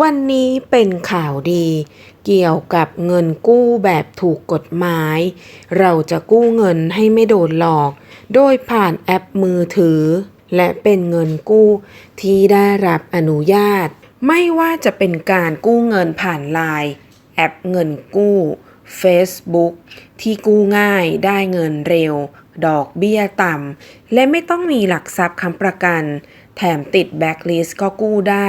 วันนี้เป็นข่าวดี เกี่ยวกับเงินกู้แบบถูกกฎหมาย เราจะกู้เงินให้ไม่โดนหลอก โดยผ่านแอปมือถือ และเป็นเงินกู้ที่ได้รับอนุญาต ไม่ว่าจะเป็นการกู้เงินผ่านไลน์แอปเงินกู้ Facebook ที่กู้ง่ายได้เงินเร็ว ดอกเบี้ยต่ำ และไม่ต้องมีหลักทรัพย์ค้ำประกัน แถมติดแบ็คลิสก็กู้ได้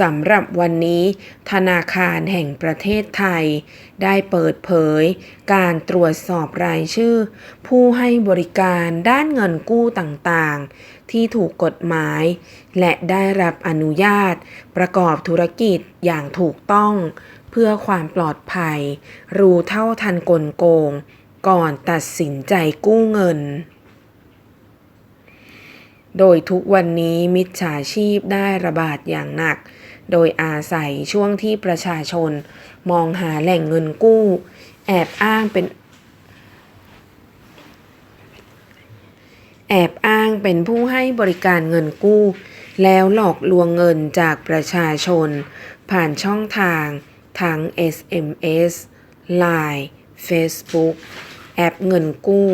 สำหรับวันนี้ ธนาคารแห่งประเทศไทย ได้เปิดเผย การตรวจสอบรายชื่อ ผู้ให้บริการด้านเงินกู้ต่างๆ ที่ถูกกฎหมาย และได้รับอนุญาต ประกอบธุรกิจอย่างถูกต้อง เพื่อความปลอดภัย รู้เท่าทันกลโกง ก่อนตัดสินใจกู้เงิน โดยทุกวันนี้มิจฉาชีพได้ระบาดอย่างหนัก โดยอาศัยช่วงที่ประชาชน มองหาแหล่งเงินกู้ แอบอ้างเป็น แอบอ้างเป็นผู้ให้บริการเงินกู้ แล้วหลอกลวงเงินจากประชาชน ผ่านช่องทางทั้ง SMS Line Facebook แอปเงินกู้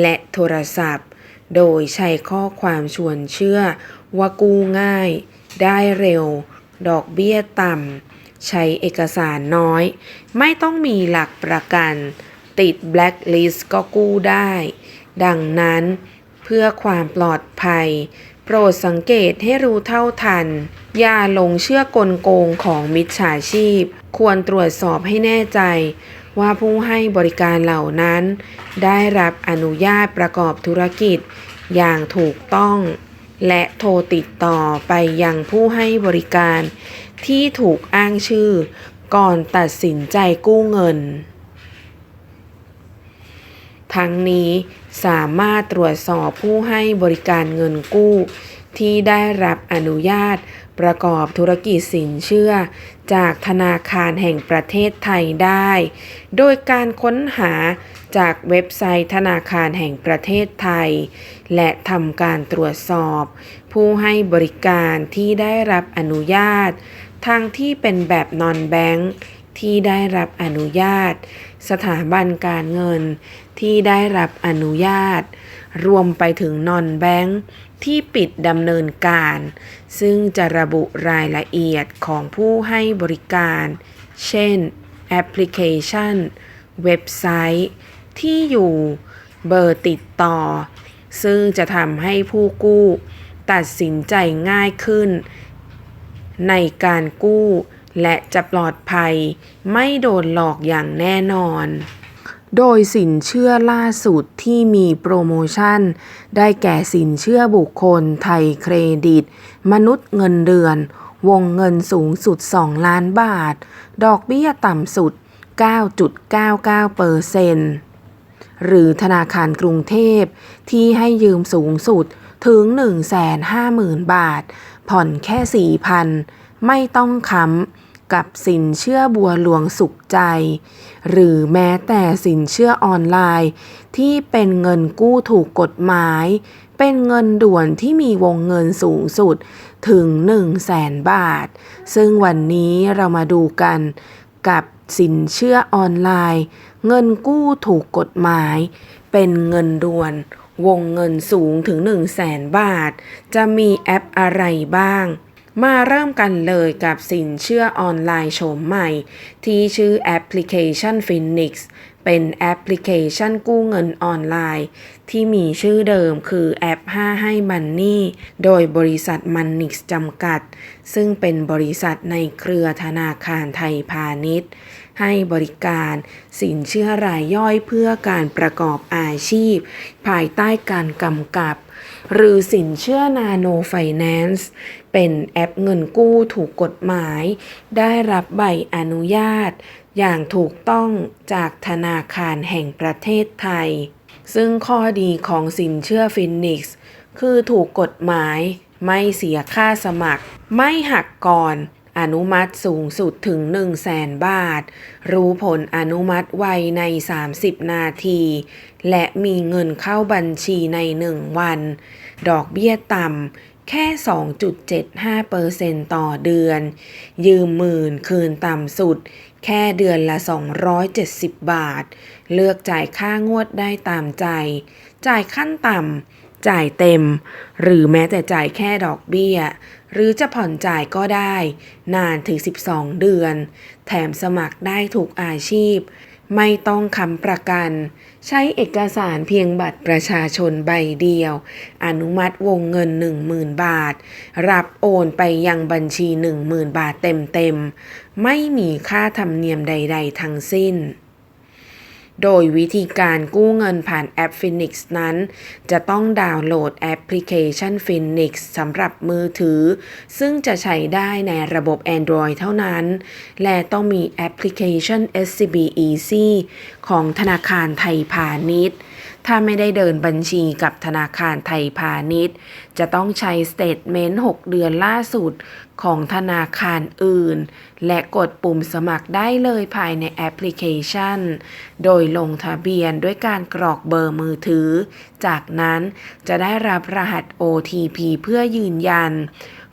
และโทรศัพท์ โดยใช้ข้อความชวนเชื่อว่ากู้ง่าย ได้เร็ว ดอกเบี้ยต่ำ ใช้เอกสารน้อย ไม่ต้องมีหลักประกัน ติดแบล็คลิสต์ก็กู้ได้ ดังนั้นเพื่อความปลอดภัย โปรดสังเกตให้รู้เท่าทัน อย่าหลงเชื่อกลโกงของมิจฉาชีพ ควรตรวจสอบให้แน่ใจ ว่าผู้ให้บริการเหล่านั้น ได้รับอนุญาตประกอบธุรกิจอย่างถูกต้อง และโทรติดต่อไปยังผู้ให้บริการ ที่ถูกอ้างชื่อ ก่อนตัดสินใจกู้เงิน ทั้งนี้สามารถตรวจสอบผู้ให้บริการเงินกู้ ที่ได้รับอนุญาต ประกอบธุรกิจสินเชื่อ จากธนาคารแห่งประเทศไทยได้ โดยการค้นหาจากเว็บไซต์ธนาคารแห่งประเทศไทย และทำการตรวจสอบ ผู้ให้บริการที่ได้รับอนุญาต ทั้งที่เป็นแบบนอนแบงค์ ที่ได้รับอนุญาต สถาบันการเงิน ที่ได้รับอนุญาต รวมไปถึงนอนแบงค์ที่ปิดดำเนินการ ซึ่งจะระบุรายละเอียดของผู้ให้บริการ เช่น แอปพลิเคชัน เว็บไซต์ ที่อยู่เบอร์ติดต่อ ซึ่งจะทำให้ผู้กู้ ตัดสินใจง่ายขึ้น ในการกู้ และจะปลอดภัยไม่โดนหลอกอย่างแน่นอน โดยสินเชื่อล่าสุดที่มีโปรโมชั่น ได้แก่สินเชื่อบุคคลไทยเครดิต มนุษย์เงินเดือน วงเงินสูงสุด 2 ล้านบาท ดอกเบี้ยต่ำสุด 9.99เปอร์เซนต์หรือธนาคารกรุงเทพที่ให้ยืมสูงสุดถึง 150,000 บาท ผ่อนแค่ 4,000 ไม่ต้องค้ำ กับสินเชื่อบัวหลวงสุขใจ หรือแม้แต่สินเชื่อออนไลน์ ที่เป็นเงินกู้ถูกกฎหมาย เป็นเงินด่วนที่มีวงเงินสูงสุดถึง 1 0 0 0 0แสนบาท ซึ่งวันนี้เรามาดูกันกับสินเชื่อออนไลน์ เงินกู้ถูกกฎหมาย เป็นเงินด่วน วงเงินสูงถึง 1 0 0 0 0แสนบาท จะมีแอปอะไรบ้าง มาเริ่มกันเลยกับสินเชื่อออนไลน์โฉมใหม่ ที่ชื่อแอปพลิเคชัน Phoenix เป็นแอปพลิเคชันกู้เงินออนไลน์ ที่มีชื่อเดิมคือแอป 5 ให้มันนี่ โดยบริษัทมันนิกจำกัด ซึ่งเป็นบริษัทในเครือธนาคารไทยพาณิชย์ ให้บริการสินเชื่อรายย่อยเพื่อการประกอบอาชีพ ภายใต้การกำกับ หรือสินเชื่อนาโนไฟแนนซ์เป็นแอปเงินกู้ถูกกฎหมาย ได้รับใบอนุญาต อย่างถูกต้องจากธนาคารแห่งประเทศไทย ซึ่งข้อดีของสินเชื่อฟินิกซ์คือถูกกฎหมาย ไม่เสียค่าสมัคร ไม่หักก่อน อนุมัติสูงสุดถึง 1 0 0 0 0แสนบาท รู้ผลอนุมัติไวใน 30 นาที และมีเงินเข้าบัญชีใน 1 วัน ดอกเบี้ยต่ำแค่ 2.75%ต่อเดือน ยืมหมื่นคืนต่ำสุด แค่เดือนละ 270 บาท เลือกจ่ายค่างวดได้ตามใจ จ่ายขั้นต่ำจ่ายเต็ม หรือแม้แต่จ่ายแค่ดอกเบี้ย หรือจะผ่อนจ่ายก็ได้ นานถึง 12 เดือน แถมสมัครได้ทุกอาชีพ ไม่ต้องค้ำประกัน ใช้เอกสารเพียงบัตรประชาชนใบเดียว อนุมัติวงเงิน 10,000 บาท รับโอนไปยังบัญชี 10,000 บาทเต็มๆ ไม่มีค่าธรรมเนียมใด ๆ ทั้งสิ้น โดยวิธีการกู้เงินผ่านแอป Phoenix นั้น จะต้องดาวน์โหลดแอปพลิเคชัน Phoenix สำหรับมือถือ ซึ่งจะใช้ได้ในระบบ Android เท่านั้น และต้องมีแอปพลิเคชัน SCB Easy ของธนาคารไทยพาณิชย์ ถ้าไม่ได้เดินบัญชีกับธนาคารไทยพาณิชย์ จะต้องใช้สเตทเมนต์ 6 เดือนล่าสุดของธนาคารอื่น และกดปุ่มสมัครได้เลยภายในแอปพลิเคชัน โดยลงทะเบียนด้วยการกรอกเบอร์มือถือ จากนั้นจะได้รับรหัส OTP เพื่อยืนยัน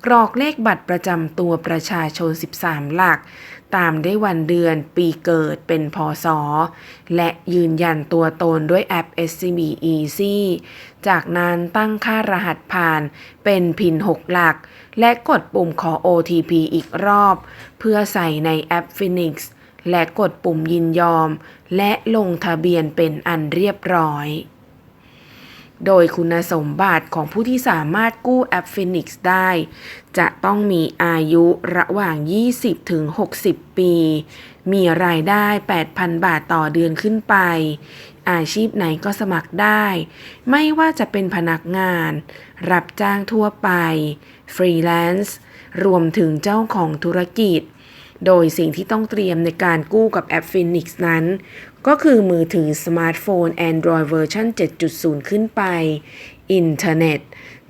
กรอกเลขบัตรประจำตัวประชาชน 13 หลัก ตามด้วยวันเดือนปีเกิดเป็นพศ และยืนยันตัวตนด้วยแอป SCB Easy จากนั้นตั้งค่ารหัสผ่านเป็นพิน 6 หลัก และกดปุ่มขอ OTP อีกรอบ เพื่อใส่ในแอป Phoenix และกดปุ่มยินยอม และลงทะเบียนเป็นอันเรียบร้อย โดยคุณสมบัติของผู้ที่สามารถกู้แอป Phoenix ได้ จะต้องมีอายุระหว่าง 20 ถึง 60 ปี มีรายได้ 8,000 บาทต่อเดือนขึ้นไป อาชีพไหนก็สมัครได้ ไม่ว่าจะเป็นพนักงาน รับจ้างทั่วไป ฟรีแลนซ์ รวมถึงเจ้าของธุรกิจ โดยสิ่งที่ต้องเตรียมในการกู้กับแอป Phoenix นั้น ก็คือมือถือสมาร์ทโฟน Android เวอร์ชัน7.0 ขึ้นไป อินเทอร์เน็ต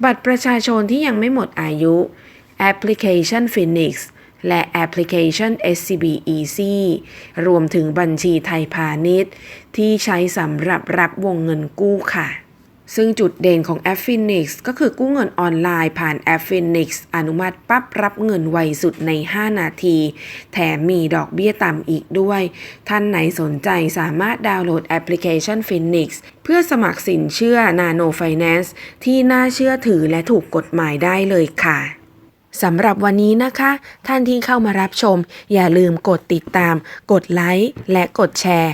บัตรประชาชนที่ยังไม่หมดอายุ แอปพลิเคชัน Phoenix และแอปพลิเคชัน SCB Easy รวมถึงบัญชีไทยพาณิชย์ ที่ใช้สำหรับรับวงเงินกู้ค่ะ ซึ่งจุดเด่นของแอป Phoenix ก็คือกู้เงินออนไลน์ผ่านแอป Phoenix อนุมัติปั๊บรับเงินไวสุดใน 5 นาที แถมมีดอกเบี้ยต่ำอีกด้วย ท่านไหนสนใจสามารถดาวน์โหลดแอปพลิเคชัน Phoenix เพื่อสมัครสินเชื่อ Nano Finance ที่น่าเชื่อถือและถูกกฎหมายได้เลยค่ะสำหรับวันนี้นะคะ ท่านที่เข้ามารับชม อย่าลืมกดติดตาม กดไลค์และกดแชร์